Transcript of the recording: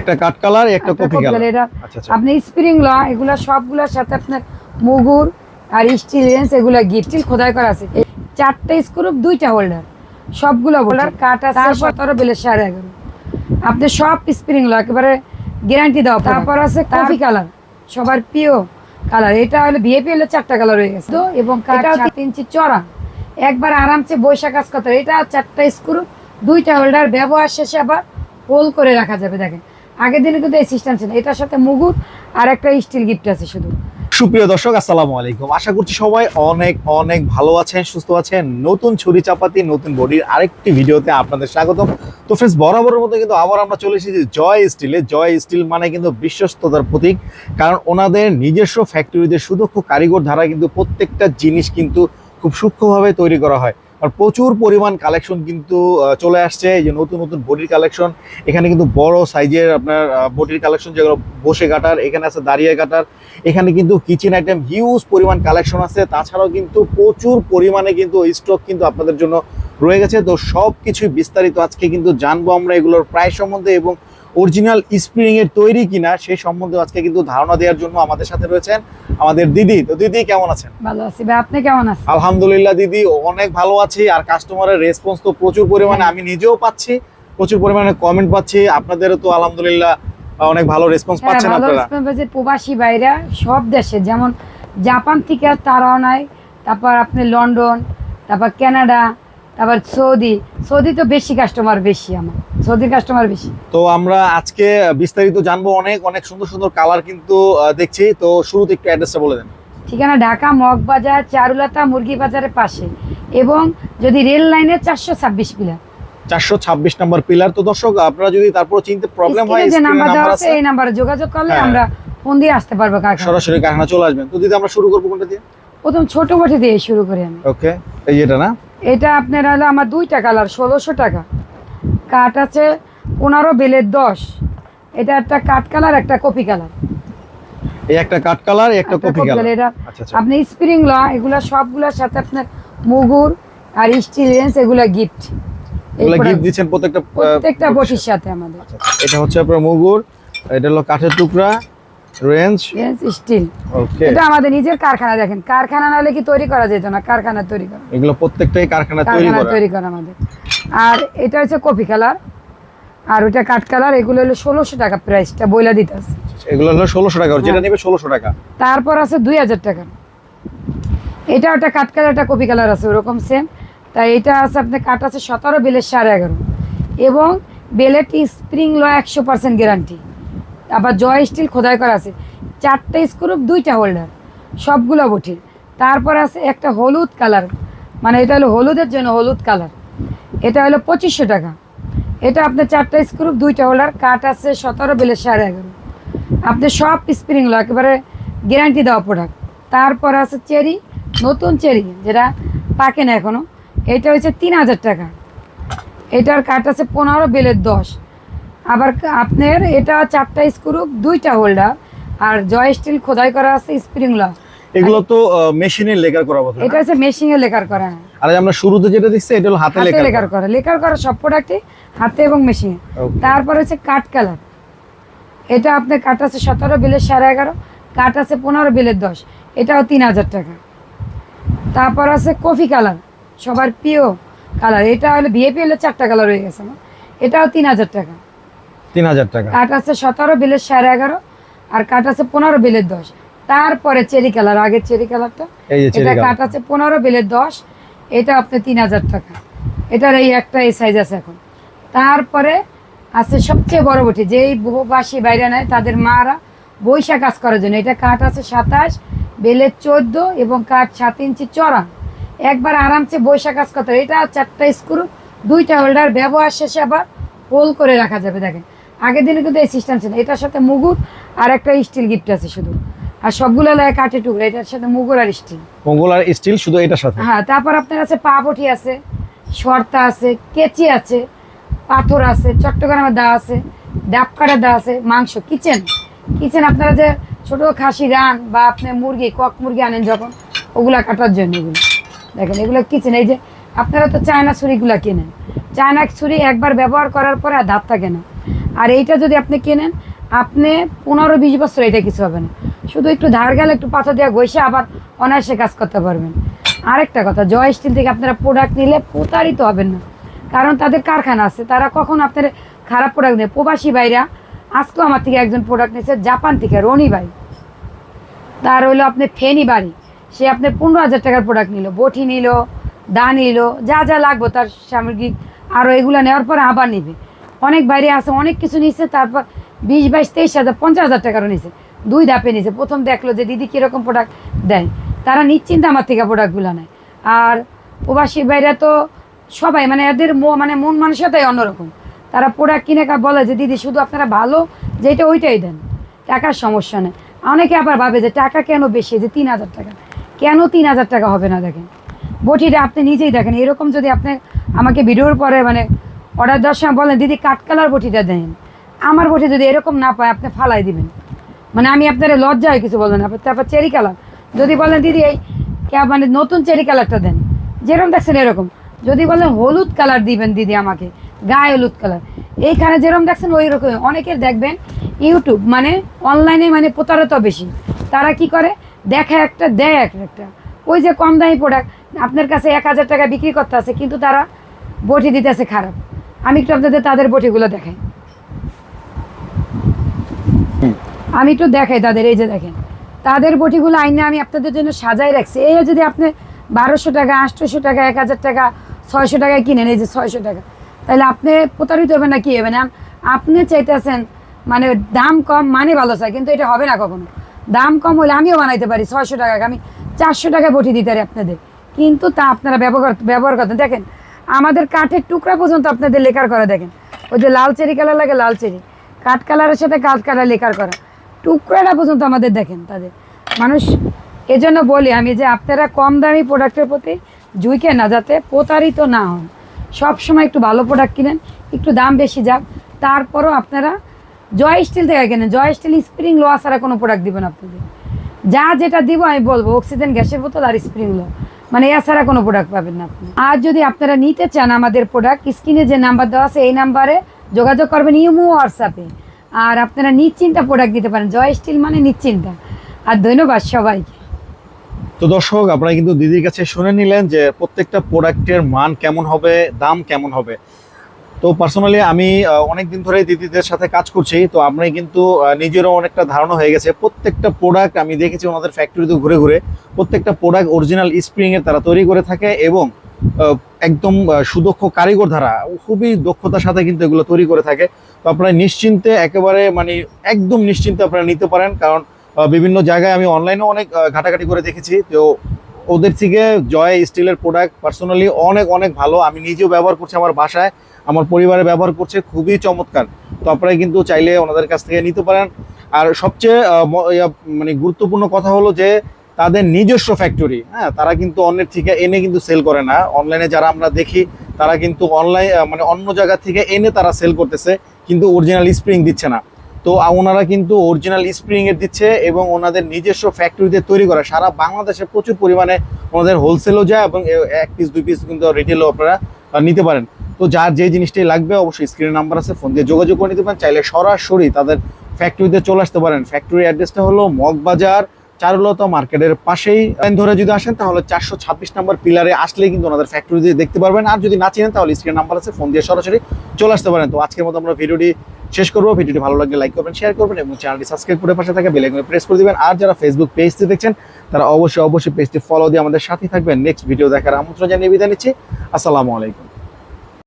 একটা cut colour একটা একটা কপি কপি কালার। এটা আচ্ছা আচ্ছা। আপনি স্প্রিং ল এগুলা সবগুলোর সাথে আপনার মুগুর আর স্টিল রেঞ্জ এগুলা গিফট খোদাই করা আছে। এই চারটা স্ক্রু দুইটা হোল্ডার সবগুলো হোল্ডার কাট আছে সতেরো বেলের সাড়ে এগারো। আপনি সব স্প্রিং ল একেবারে গ্যারান্টি দাও তারপর আছে কফি কালার সবার প্রিয় কালার। এটা হলো ভিএপি হলে চারটা কালার হয়ে গেছে। তো এবং কাটা তিন ইঞ্চি চড়া একবার আরামসে বৈশাখ কাজ করতে এটা চারটা স্ক্রু দুইটা হোল্ডার ব্যবহার শেষে আবার হোল করে রাখা যাবে দেখেন। আগের দিনে কিন্তু এই সিস্টেম ছিল। এটার সাথে মুগুর আর একটা স্টিল গিফট আছে শুধু। সুপ্রিয় দর্শক, আসসালামু আলাইকুম। আশা করছি সবাই অনেক অনেক ভালো আছেন, সুস্থ আছেন। নতুন ছুরি চাপাতি, নতুন বডির আরেকটি ভিডিওতে আপনাদের স্বাগতম। তো ফ্রেন্ডস বরাবরের মতো কিন্তু আবার আমরা চলে এসেছি জয় স্টিলে জয় স্টিল মানে কিন্তু বিশ্বস্ততার প্রতীক। কারণ ওনাদের নিজস্ব ফ্যাক্টরিতে সুদক্ষ কারিগর দ্বারা কিন্তু প্রত্যেকটা জিনিস কিন্তু খুব সূক্ষ্মভাবে তৈরি করা হয়। আর প্রচুর পরিমাণ কালেকশন কিন্তু চলে আসছে। এই যে নতুন নতুন বডির কালেকশন এখানে কিন্তু বড় সাইজের আপনার বডির কালেকশন যেগুলো বসে কাটার, এখানে আছে দাঁড়িয়ে কাটার, এখানে কিন্তু কিচেন আইটেম হিউজ পরিমাণ কালেকশন আছে। তাছাড়াও কিন্তু প্রচুর পরিমাণে কিন্তু স্টক কিন্তু আপনাদের জন্য রয়ে গেছে। তো সব কিছুই বিস্তারিত আজকে কিন্তু জানব আমরা এগুলোর প্রায় সম্বন্ধে এবং অরিজিনাল স্প্রিং এর তৈরি কিনা সেই সম্বন্ধে আজকে কিন্তু ধারণা দেওয়ার জন্য আমাদের সাথে রয়েছেন আমাদের দিদি। তো দিদি কেমন আছেন? ভালো আছি। ভাই আপনি কেমন আছেন? আলহামদুলিল্লাহ দিদি অনেক ভালো আছি। আর কাস্টমারের রেসপন্স তো প্রচুর পরিমাণে আমি নিজেও পাচ্ছি প্রচুর পরিমাণে কমেন্ট পাচ্ছি। আপনাদেরও তো আলহামদুলিল্লাহ অনেক ভালো রেসপন্স হ্যাঁ পাচ্ছেন আপনারা। প্রবাসী বাইরা সব দেশে যেমন জাপান থেকে তারাও নাই তারপর আপনি লন্ডন তারপর কানাডা তারপর সৌদি। সৌদি তো বেশি কাস্টমার বেশি আমার। সৌদির কাস্টমার বেশি। তো আমরা আজকে বিস্তারিত জানব অনেক অনেক সুন্দর সুন্দর কালার কিন্তু দেখছি। তো শুরুতে একটু অ্যাড্রেসটা বলে দেন। ঠিকানা ঢাকা মগবাজার চারুলতা মুরগি বাজারের পাশে। এবং যদি রেল লাইনের চারশো ছাব্বিশ পিলার চারশো ছাব্বিশ নম্বর পিলার তো দর্শক আপনারা যদি তারপর চিনতে প্রবলেম হয় যে নাম্বার দেওয়া আছে এই নাম্বারে যোগাযোগ করলে হ্যাঁ। আমরা ফোন দিয়ে আসতে পারব কারখানা সরাসরি কারখানা চলে আসবেন। তো দিদি আমরা শুরু করব কোনটা দিয়ে? প্রথম ছোট বটি দিয়ে শুরু করি আমি। ওকে এই যেটা না? এটা আপনার হলো আমার দুইটা কালার ষোলোশো টাকা। কাঠ আছে পনেরো বেলের দশ। এটা একটা কাঠ কালার একটা কপি কালার। এই একটা কাট কালার একটা কপি কালার। এটা আচ্ছা আচ্ছা। আপনি স্প্রিং ল এগুলো সবগুলোর সাথে আপনার মুগুর আর স্টিল রেঞ্জ এগুলো গিফট এগুলো গিফট দিচ্ছেন প্রত্যেকটা প্রত্যেকটা বটির সাথে আমাদের আচ্ছা, আচ্ছা। এটা হচ্ছে আপনার মুগুর এটা হলো কাঠের টুকরা রেঞ্জ রেঞ্জ স্টিল ওকে এটা আমাদের নিজের কারখানা দেখেন। কারখানা নাহলে কি তৈরি করা যেত না? কারখানা তৈরি করা। এগুলো প্রত্যেকটাই কারখানা তৈরি করা। তৈরি করা আমাদের। আর এটা হচ্ছে কপি কালার। আর ওটা কাঠ কালার এগুলো হলো ষোলোশো টাকা প্রাইসটা বইলা দিতে আছে এগুলো হলো ষোলোশো টাকা যেটা হ্যাঁ। নেবে ষোলোশো টাকা। তারপর আছে দুই হাজার টাকা। এটা একটা কাঠ কালার একটা কপি কালার আছে ওরকম সেম তাই এটা আছে আপনার কাঠ আছে সতেরো বেলের সাড়ে এগারো। এবং বেলেটি স্প্রিং ল একশো পার্সেন্ট গ্যারান্টি আবার জয় স্টিল খোদাই করা আছে। চারটে স্ক্রুপ দুইটা হোল্ডার, সবগুলো বটির তারপর আছে একটা হলুদ কালার মানে এটা হলো হলুদের জন্য হলুদ কালার। এটা হলো পঁচিশশো টাকা। এটা আপনার চারটা স্ক্রুপ দুইটা হোল্ডার, কাঠ আছে সতেরো, বেলের সাড়ে এগারো। আপনি সব স্প্রিং লো, একেবারে গ্যারান্টি দেওয়া প্রোডাক্ট তারপর আছে চেরি, নতুন চেরি, যেটা পাকে না এখনও এটা হচ্ছে তিন হাজার টাকা। এটার কাঠ আছে পনেরো, বেলের দশ। আবার আপনার এটা চারটা স্ক্রু দুইটা হোল্ডার আর জয় স্টিল খোদাই করা আছে স্প্রিং ল এগুলো তো মেশিনের লেকার করা কথা এটা হচ্ছে মেশিনে লেকার করা। আর আমরা শুরুতে যেটা দেখছি এটা হলো হাতে লেকার লেকার করা। লেকার করা সব প্রোডাক্টই হাতে এবং মেশিনে তারপর হচ্ছে কাঠ কালার। এটা আপনার কাঠ আছে সতেরো বিলের সাড়ে এগারো কাঠ আছে পনেরো বিলের দশ। এটাও তিন হাজার টাকা। তারপর আছে কফি কালার সবার প্রিয় কালার। এটা হলো ভিএপি হলে চারটা কালার হয়ে গেছে এটাও তিন হাজার টাকা। তিন হাজার টাকা। কাঠ আছে সতেরো বিলের সাড়ে এগারো আর কাঠ আছে পনেরো বিলের দশ। তারপরে চেরি কালার আগের চেরি কালারটা? এটা কাঠ আছে পনেরো বিলের দশ এটা আপনার তিন হাজার টাকা। এটার এই একটা এই সাইজ আছে এখন। তারপরে আছে সবচেয়ে বড় বটি যেই বহুবাসী বাইরে নেয় তাদের মারা বৈশা কাজ করার জন্য। এটা কাঠ আছে সাতাশ বেলের চোদ্দ এবং কাঠ সাত ইঞ্চি চড়া। একবার আরামসে বৈশা কাজ করতে হবে। এটা চারটা স্ক্রু দুইটা হোল্ডার ব্যবহার শেষে আবার হোল করে রাখা যাবে দেখেন। আগের দিনে কিন্তু এই সিস্টেম ছিল। এটার সাথে মুগুর আর একটা স্টিল গিফট আছে শুধু। আর সবগুলো লাগে কাঠের টুকরা এটার সাথে মুগুর আর স্টিল মঙ্গল আর স্টিল শুধু এটার সাথে? হ্যাঁ তারপর আপনার আছে পাপটি আছে শর্তা আছে কেচি আছে পাথর আছে চট্টগ্রামের দা আছে ডাবকাটা দা আছে মাংস কিচেন কিচেন আপনারা যে ছোট খাসি রান বা আপনি মুরগি কক মুরগি আনেন যখন ওগুলা কাটার জন্য এগুলো। দেখেন এগুলো কিচেন এই যে আপনারা তো চায়না ছুরিগুলো কেনেন। চায়না ছুরি একবার ব্যবহার করার পরে আর দাঁত থাকে না। আর এইটা যদি আপনি কেনেন, আপনি পনেরো বিশ বছর এটা কিছু হবে না। শুধু একটু ধার গেলে একটু পাথর দেওয়া ঘষে আবার অনায়াসে কাজ করতে পারবেন। আরেকটা কথা, জয় স্টিল থেকে আপনারা প্রোডাক্ট নিলে প্রতারিত হবেন না। কারণ তাদের কারখানা আছে, তারা কখন আপনার খারাপ প্রোডাক্ট নেয় প্রবাসী ভাইরা, আজকেও আমার থেকে একজন প্রোডাক্ট নিয়েছে জাপান থেকে, রনি ভাই। তার হইল আপনি ফেনি বাড়ি। সে আপনার পনেরো হাজার টাকার প্রোডাক্ট নিল। বটি নিল, দা নিল, যা যা লাগবো তার সামগ্রিক। আরও এগুলো নেওয়ার পর আবার নিবে। অনেক বাইরে আছে, অনেক কিছু নিচ্ছে তারপর বিশ, বাইশ, তেইশ হাজার, পঞ্চাশ হাজার টাকারও নিছে। দুই ধাপে নিছে। প্রথম দেখল যে, দিদি, কীরকম প্রোডাক্ট দেয়? তারা নিশ্চিন্তে আমার থেকে প্রোডাক্টগুলো নেয়। আর প্রবাসী বাইরে তো সবাই মানে এদের মানে মন মানসিকতাই অন্যরকম। তারা প্রোডাক্ট কিনে বলে যে, দিদি, শুধু আপনারা ভালো, যেটা ওইটাই দেন। টাকার সমস্যা নেই। অনেকে আবার ভাবে যে, টাকা কেন বেশি? যে, তিন হাজার টাকা। কেন তিন হাজার টাকা হবে না, দেখেন? বটিটা আপনি নিজেই দেখেন। এরকম যদি আপনি আমাকে ভিডিওর পরে মানে অর্ডার দেওয়ার সময় বলেন, দিদি, কাঠ কালার বটিটা দেন। আমার বটি যদি এরকম না পায়, আপনি ফালাই দিবেন। মানে আমি আপনার লজ্জায় কিছু বলবেন না, তারপর চেরি কালার। যদি বলেন, দিদি, এই মানে নতুন চেরি কালারটা দেন। যেরকম দেখছেন এরকম। যদি বলেন, হলুদ কালার দিবেন দিদি আমাকে, গায়ে হলুদ কালার। এইখানে যেরকম দেখছেন, ওই রকম। অনেকের দেখবেন, ইউটিউব মানে অনলাইনে মানে প্রতারতা বেশি। তারা কি করে? দেখে একটা, দেয় এক একটা। ওই যে কম দামি প্রোডাক্ট আপনার কাছে এক হাজার টাকা বিক্রি করতে আছে, কিন্তু তারা বটি দিতেছে খারাপ। আমি একটু আপনাদের তাদের বটিগুলো দেখাই। আমি একটু দেখাই তাদের, এই যে দেখেন। তাদের বটিগুলো আইনে আমি আপনাদের জন্য সাজাই রাখছি। এই যদি আপনি বারোশো টাকা, আটশোশো টাকা, এক হাজার টাকা, ছয়শো টাকায় কিনেন, এই যে ছয়শো টাকা, তাহলে আপনি প্রতারিত হবেন না, কি হবে না? আপনি চাইতেছেন মানে দাম কম মানে ভালো চাই, কিন্তু এটা হবে না কখনো। দাম কম হলে আমিও বানাইতে পারি, ছয়শো টাকা, আমি চারশো টাকা বটি দিতে পারি আপনাদের। কিন্তু তা আপনারা ব্যবহার ব্যবহার করতেন। দেখেন আমাদের কাঠের টুকরা পর্যন্ত আপনাদের লেখার করা দেখেন। ওই যে লাল চেরি কালার লাগে লাল চেরি। কাঠ কালারের সাথে কাঠ কালার লেখার করা। টুকরাটা পর্যন্ত আমাদের দেখেন তাদের। মানুষ, এজন্য বলি আমি যে আপনারা কম দামি প্রোডাক্টের প্রতি ঝুঁকে না যাতে প্রতারিত না হন। সবসময় একটু ভালো প্রোডাক্ট কিনেন, একটু দাম বেশি যাক। তারপরও আপনারা জয় স্টিল থেকে কেনেন। জয় স্টিল স্প্রিং লো ছাড়া কোনো প্রোডাক্ট দিবেন আপনাদের। যা যেটা দিব আমি বলব অক্সিজেন গ্যাসের বোতল আর স্প্রিং লো মানে এছাড়া কোনো প্রোডাক্ট পাবেন না আপনি। আর যদি আপনারা নিতে চান আমাদের প্রোডাক্ট স্ক্রিনে যে নাম্বার দেওয়া আছে, এই নাম্বারে যোগাযোগ করবেন ইউমো হোয়াটসঅ্যাপে আর আপনারা নিশ্চিন্তা প্রোডাক্ট দিতে পারেন। জয় স্টিল মানে নিশ্চিন্তা। আর ধন্যবাদ সবাইকে। তো দর্শক, আপনারা কিন্তু দিদির কাছে শুনে নিলেন যে প্রত্যেকটা প্রোডাক্টের মান কেমন হবে, দাম কেমন হবে। তো পার্সোনালি আমি অনেক দিন ধরে দিদিদের সাথে কাজ করছি, তো আপনি কিন্তু নিজেরও অনেকটা ধারণা হয়ে গেছে। প্রত্যেকটা প্রোডাক্ট আমি দেখেছি ওনাদের ফ্যাক্টরিতে ঘুরে ঘুরে, প্রত্যেকটা প্রোডাক্ট অরিজিনাল স্প্রিং এর তারা তৈরি করে থাকে এবং একদম সুদক্ষ কারিগর ধারা, খুবই দক্ষতার সাথে কিন্তু এগুলো তৈরি করে থাকে। তো আপনারা নিশ্চিন্তে একেবারে মানে একদম নিশ্চিন্তে আপনারা নিতে পারেন, কারণ বিভিন্ন জায়গায় আমি অনলাইনেও অনেক ঘাটাঘাটি করে দেখেছি। তো ওদের থেকে জয় স্টিলের প্রোডাক্ট পার্সোনালি অনেক অনেক ভালো। আমি নিজেও ব্যবহার করছি আমার বাসায়। আমার পরিবারে ব্যবহার করছে, খুবই চমৎকার। তো আপনারা কিন্তু চাইলে ওনাদের কাছ থেকে নিতে পারেন। আর সবচেয়ে মানে গুরুত্বপূর্ণ কথা হলো যে, তাদের নিজস্ব ফ্যাক্টরি হ্যাঁ? তারা কিন্তু অন্যের থেকে এনে কিন্তু সেল করে না। অনলাইনে যারা আমরা দেখি, তারা কিন্তু অনলাইন মানে অন্য জায়গা থেকে এনে তারা সেল করতেছে, কিন্তু অরিজিনাল স্প্রিং দিচ্ছে না। তো ওনারা কিন্তু অরিজিনাল স্প্রিং এর দিচ্ছে এবং ওনাদের নিজস্ব ফ্যাক্টরিতে তৈরি করা। সারা বাংলাদেশে প্রচুর পরিমাণে ওনাদের হোলসেলও যায় এবং এক পিস দুই পিস কিন্তু রিটেলও আপনারা নিতে পারেন। তো যার যে জিনিসটাই লাগবে অবশ্যই স্ক্রিনে নাম্বার আছে ফোন দিয়ে যোগাযোগ করে নিতে পারেন। চাইলে সরাসরি তাদের ফ্যাক্টরিতে চলে আসতে পারেন। ফ্যাক্টরি অ্যাড্রেসটা হলো মগবাজার, চারুলতা মার্কেটের পাশেই। লাইন ধরে যদি আসেন তাহলে চারশো ছাব্বিশ নাম্বার পিলারে আসলেই কিন্তু ওনাদের ফ্যাক্টরিতে দেখতে পারবেন। আর যদি না চিনেন তাহলে স্ক্রিন নাম্বার আছে ফোন দিয়ে সরাসরি চলে আসতে পারেন। তো আজকের মতো আমরা ভিডিওটি শেষ করব। ভিডিওটি ভালো লাগলে লাইক করবেন শেয়ার করবেন এবং চ্যানেলটি সাবস্ক্রাইব করে পাশে থাকে বেলে প্রেস করে দেবেন। আর যারা ফেসবুক পেজটি দেখছেন, তারা অবশ্যই অবশ্যই পেজটি ফলো দিয়ে আমাদের সাথে থাকবেন। নেক্সট ভিডিও দেখার আমন্ত্রণ জানিয়ে বিদায় নিচ্ছি। আসসালামু আলাইকুম।